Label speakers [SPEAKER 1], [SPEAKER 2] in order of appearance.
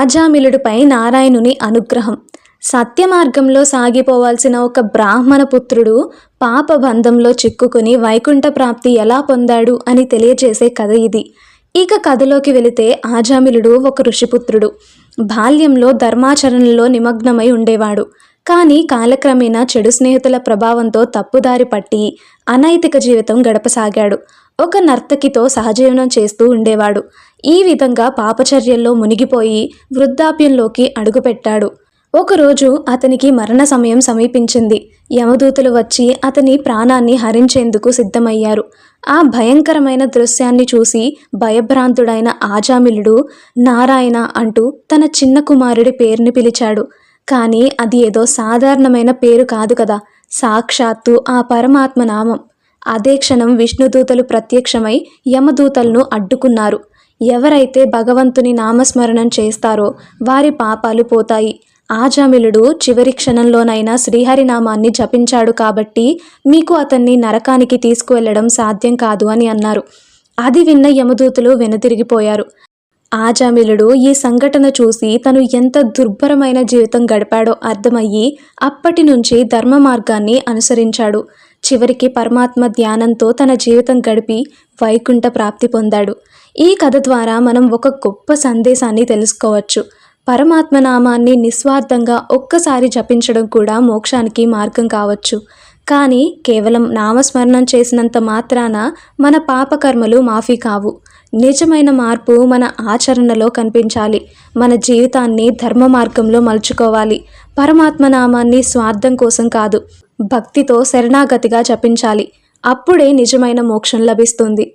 [SPEAKER 1] ఆజామిలుడిపై నారాయణుని అనుగ్రహం. సత్య మార్గంలో సాగిపోవాల్సిన ఒక బ్రాహ్మణ పుత్రుడు పాప బంధంలో చిక్కుకుని వైకుంఠ ప్రాప్తి ఎలా పొందాడు అని తెలియజేసే కథ ఇది. ఇక కథలోకి వెళితే ఆజామిలుడు ఒక ఋషిపుత్రుడు. బాల్యంలో ధర్మాచరణలో నిమగ్నమై ఉండేవాడు. కానీ కాలక్రమేణా చెడు స్నేహితుల ప్రభావంతో తప్పుదారి పట్టి అనైతిక జీవితం గడపసాగాడు. ఒక నర్తకితో సహజీవనం చేస్తూ ఉండేవాడు. ఈ విధంగా పాపచర్యల్లో మునిగిపోయి వృద్ధాప్యంలోకి అడుగుపెట్టాడు. ఒకరోజు అతనికి మరణ సమయం సమీపించింది. యమదూతలు వచ్చి అతని ప్రాణాన్ని హరించేందుకు సిద్ధమయ్యారు. ఆ భయంకరమైన దృశ్యాన్ని చూసి భయభ్రాంతుడైన ఆజామిలుడు నారాయణ అంటూ తన చిన్న కుమారుడి పేరుని పిలిచాడు. కానీ అది ఏదో సాధారణమైన పేరు కాదు కదా. సాక్షాత్తు ఆ పరమాత్మ నామం. అదే క్షణం విష్ణుదూతలు ప్రత్యక్షమై యమదూతలను అడ్డుకున్నారు. ఎవరైతే భగవంతుని నామస్మరణం చేస్తారో వారి పాపాలు పోతాయి. ఆజామిలుడు చివరి క్షణంలోనైనా శ్రీహరినామాన్ని జపించాడు కాబట్టి మీకు అతన్ని నరకానికి తీసుకువెళ్ళడం సాధ్యం కాదు అని అన్నారు. అది విన్న యమదూతలు వెనుతిరిగిపోయారు. ఆజామిలుడు ఈ సంఘటన చూసి తను ఎంత దుర్భరమైన జీవితం గడిపాడో అర్థమయ్యి అప్పటి నుంచి ధర్మ మార్గాన్ని అనుసరించాడు. చివరికి పరమాత్మ ధ్యానంతో తన జీవితం గడిపి వైకుంఠ ప్రాప్తి పొందాడు. ఈ కథ ద్వారా మనం ఒక గొప్ప సందేశాన్ని తెలుసుకోవచ్చు. పరమాత్మ నామాన్ని నిస్వార్థంగా ఒక్కసారి జపించడం కూడా మోక్షానికి మార్గం కావచ్చు. కానీ కేవలం నామస్మరణం చేసినంత మాత్రాన మన పాపకర్మలు మాఫీ కావు. నిజమైన మార్పు మన ఆచరణలో కనిపించాలి. మన జీవితాన్ని ధర్మ మార్గంలో మలుచుకోవాలి. పరమాత్మ నామాన్ని స్వార్థం కోసం కాదు. భక్తితో శరణాగతిగా జపించాలి. అప్పుడే నిజమైన మోక్షం లభిస్తుంది.